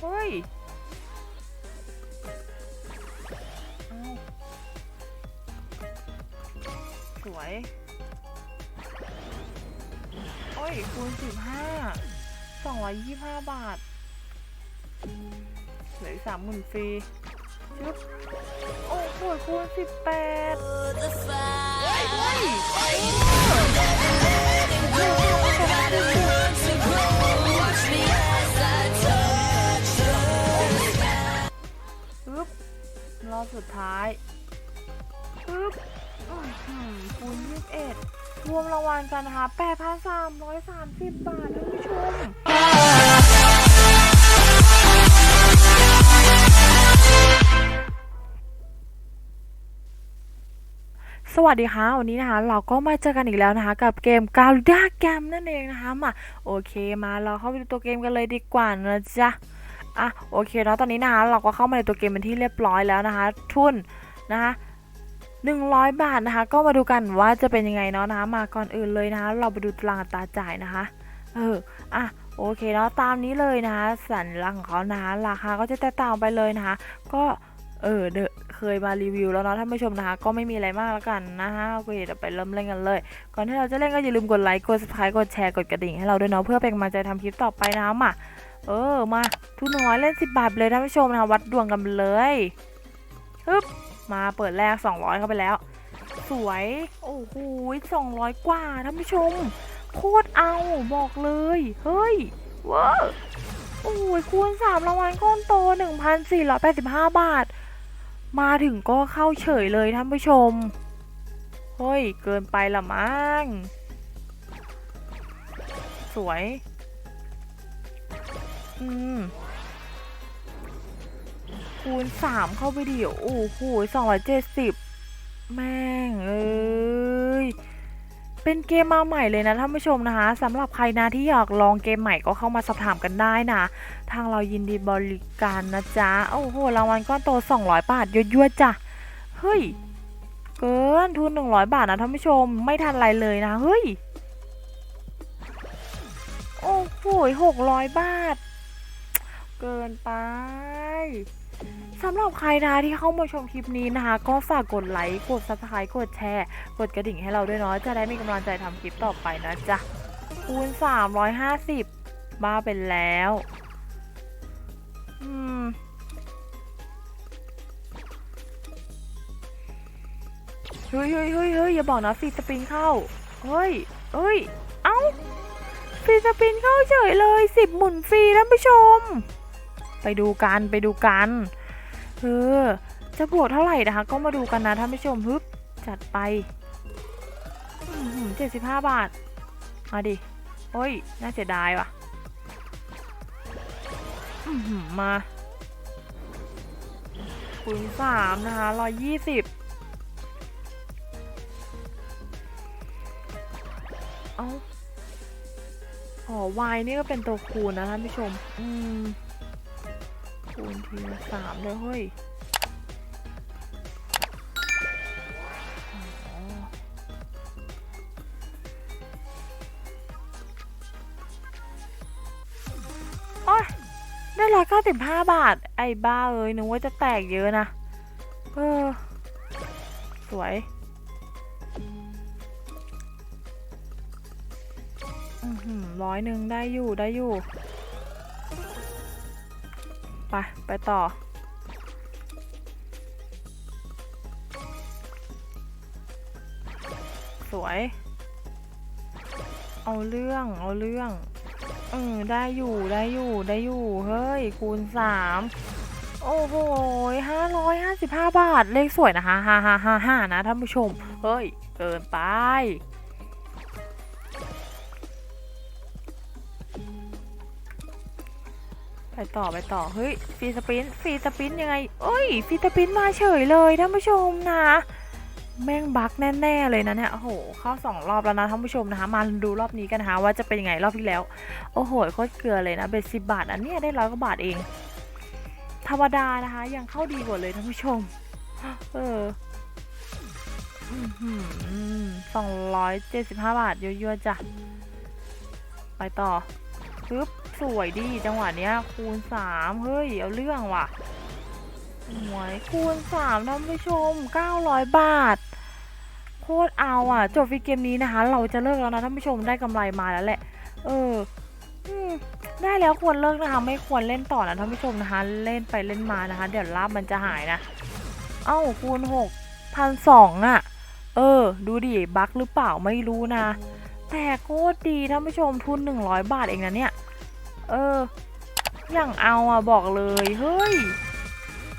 เฮ้ยสวย โอ้ย คูณสิบห้าสองร้อยยี่ห้าบาท เหลือสามหมื่นฟรีชึบโอ้โหคูณสิบแปดปึ๊บ สุดท้ายปึ๊บอื้อหือคูณยี่สิบเอ็ดรวมรางวัลกันนะคะแปดพันสามร้อยสามสิบบาทท่านผู้ชมสวัสดีค่ะวันนี้นะคะ เราก็มาเจอกันอีกแล้วนะคะ กับเกมกาลิด้าแกมนั่นเองนะคะมาโอเคมาเราเข้าไปดูตัวเกมกันเลยดีกว่านะจ๊ะ อะโอเคแล้วตอนนี้นะคะเราก็เข้ามาในตัวเกมเป็นที่เรียบร้อยแล้วนะคะทุนนะคะ100บาทนะคะ ก็มาดูกันว่าจะเป็นยังไงเนาะนะคะ มาก่อนอื่นเลยนะคะ เราไปดูตารางอัตราจ่ายนะคะ เอออะโอเคเนาะตามนี้เลยนะคะ สัญลักษณ์ของเขานะคะราคาก็จะแตกต่างไปเลยนะคะ ก็เออเดอ เคยมารีวิวแล้วเนาะท่านผู้ชมนะคะ ก็ไม่มีอะไรมากแล้วกันนะคะโอเคเดี๋ยวไปเริ่มเล่นกันเลย ก่อนที่เราจะเล่นก็อย่าลืมกดไลค์กด subscribe กดแชร์กดกระดิ่งให้เราด้วยเนาะเพื่อเป็นกำลังใจทำคลิปต่อไปนะคะมาเออมาทุนน้อยเล่น10บาทเลยท่านผู้ชมนะคะวัดดวงกันเลยฮึบมาเปิดแรก 200 เข้าไปแล้ว สวยโอ้โห200กว่าท่านผู้ชม โคตรเอาบอกเลย เฮ้ยเวอร์โอ้ยคูณ3รางวัลก้อนโต 1,485 บาท มาถึงก็เข้าเฉยเลยท่านผู้ชม เฮ้ย เกินไปละมั้ง สวย อืม คูณสามเข้าไปดิโอ้โหสองร้อยเจ็ดสิบ แม่ง เอ้ย เป็นเกมมาใหม่เลยนะท่านผู้ชมนะคะสำหรับใครนะที่อยากลองเกมใหม่ก็เข้ามาสอบถามกันได้นะ ทางเรายินดีบริการนะจ๊ะโอ้โหรางวัลก้อนโต 200 บาทยั่วๆจ้ะเฮ้ย เกินทุน 100 บาทนะท่านผู้ชมไม่ทันไรเลยนะเฮ้ย โอ้โห600 บาท เกินไป สำหรับใครนะที่เข้ามาชมคลิปนี้นะคะ ก็ฝากกดไลค์กด subscribe กดแชร์ กดกระดิ่งให้เราด้วยเนาะจะได้มีกำลังใจทำคลิปต่อไปนะจ๊ะคูณ 350 บ้าไปแล้ว อืมเฮ้ยเฮ้ยเฮ้ยเฮ้ยอย่าบอกนะฟรีสปรินเข้า เฮ้ยเฮ้ย เอ้าฟรีสปรินเข้าเฉยเลยสิบหมุนฟรีท่านผู้ชม ไปดูกันไปดูกัน เออ จะบวกเท่าไหร่นะคะ ก็มาดูกันนะท่านผู้ชมฮึบจัดไปเจ็ดสิบห้าบาท มาดิ โอ้ย น่าเสียดายว่ะมาคูณสามนะคะร้อยยี่สิบเอาอ๋อวายนี่ก็เป็นตัวคูณนะท่านผู้ชม อืม คูณทีละสามเลยเฮ้ยโอ๊ยได้ร้อยเก้าสิบห้าบาท ไอ้บ้าเอ้ยนึกว่าจะแตกเยอะนะ เออ สวยอือหือร้อยหนึ่งได้อยู่ได้อยู่ ไป ไปต่อ สวย เอาเรื่อง เอาเรื่อง เออ ได้อยู่ ได้อยู่ ได้อยู่ เฮ้ย คูณสาม โอ้โหห้าร้อยห้าสิบห้าบาท เลขสวยนะคะห้าห้าห้าห้านะท่านผู้ชม เฮ้ย เกินไป ไปต่อไปต่อ เฮ้ยฟรีสปินฟรีสปินยังไงเอ้ยฟรีสปินมาเฉยเลยท่านผู้ชมนะ แม่งบักแน่ๆเลยนะเนี่ยโอ้โหเข้าสองรอบแล้วนะท่านผู้ชมนะคะมาดูรอบนี้กันนะคะว่าจะเป็นยังไงรอบที่แล้ว โอ้โหโคตรเกลือเลยนะเบ็ดสิบบาทอันเนี้ยได้ร้อยกว่าบาทเอง ธรรมดานะคะ ยังเข้าดีกว่าเลยท่านผู้ชม เออสองร้อยเจ็ดสิบห้าบาทเยั่วๆจ้ะไปต่อปึ๊บ สวยดิจังหวะเนี้ย คูณสามเฮ้ย เอาเรื่องว่ะหวยคูณสามท่านผู้ชม900บาท โคตรเอาอะ จบฟีเกมนี้นะคะ เราจะเลิกแล้วนะท่านผู้ชมได้กำไรมาแล้วแหละเอออได้แล้วควรเลิกนะคะ ไม่ควรเล่นต่อนะท่านผู้ชมนะคะ เล่นไปเล่นมานะคะ เดี๋ยวลาบมันจะหายนะ เอ้าคูณหกพันสองอะ เออ ดูดิบั๊กหรือเปล่าไม่รู้นะแต่โคตรดีท่านผู้ชมทุน 100 บาทเองนะเนี่ย เออ อย่างเอาอะบอกเลย เฮ้ย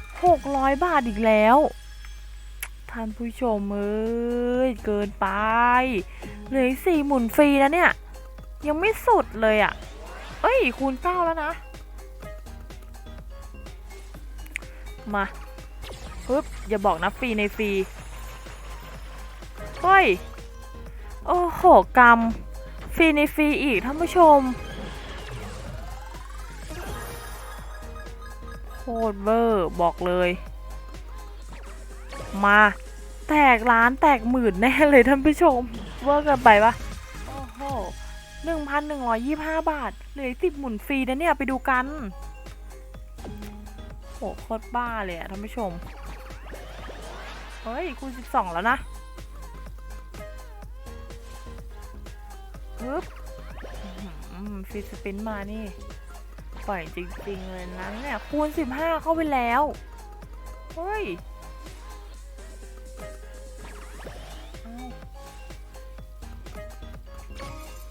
600บาทอีกแล้ว ท่านผู้ชมเอ้ย เกินไป เหลือสี่หมุนฟรีนะเนี่ย ยังไม่สุดเลยอะ เอ้ย คูณเก้าแล้วนะ มาปึ๊บ อย่าบอกนะฟรีในฟรี เฮ้ย โอ้โหกรรมฟรีในฟรีอีกท่านผู้ชม โคตรเวอร์บอกเลย มาแตกล้านแตกหมื่นแน่เลยท่านผู้ชม เวอร์กันไปปะโอ้โหหนึ่งพันหนึ่งร้อยยี่ห้าบาทเหลือสิบหมุนฟรีนะเนี่ยไปดูกันโหโคตรบ้าเลยอะท่านผู้ชม เฮ้ยคูณสิบสองแล้วนะปึ๊บฟรีสปินมานี่ ปล่อยจริงๆเลยนะเนี่ยคูณ 15 เข้าไปแล้ว เฮ้ยเอ้า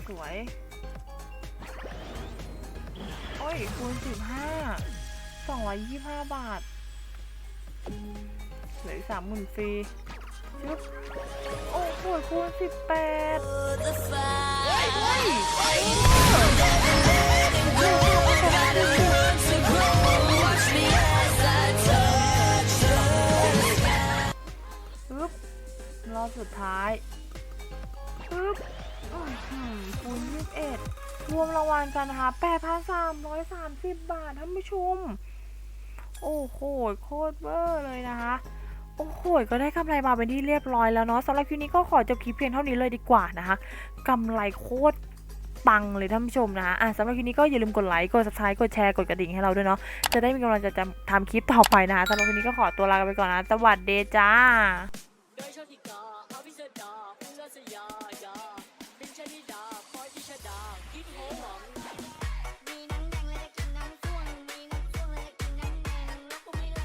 สวยโอ้ยคูณ 15 225 บาทเหลือสามหมื่นฟรีชึบโอ้โหคูณ18ปึ๊ บรอบสุดท้ายปึ๊บคูณยี่สิบเอ็ดรวมรางวัลกันนะคะแปดพันสามร้อยสามสิบบาทท่านผู้ชม โอ้โห โคตรเวอร์เลยนะคะ โอ้โห ก็ได้กำไรมาเป็นที่เรียบร้อยแล้วเนาะสำหรับคลิปนี้ก็ขอจบคลิปเพียงเท่านี้เลยดีกว่านะคะกำไรโคตร ปังเลยท่านผู้ชมนะคะอะสำหรับคลิปนี้ก็อย่าลืมกดไลค์ กดซับสไครต์กดแชร์ กดกระดิ่งให้เราด้วยเนาะ จะได้มีกำลังใจจะทำคลิปต่อไปนะคะสำหรับคลิปนี้ก็ขอตัวลาไปก่อนนะ สวัสดีจ้าพิชดาคอที่ชดาคิดโหวัง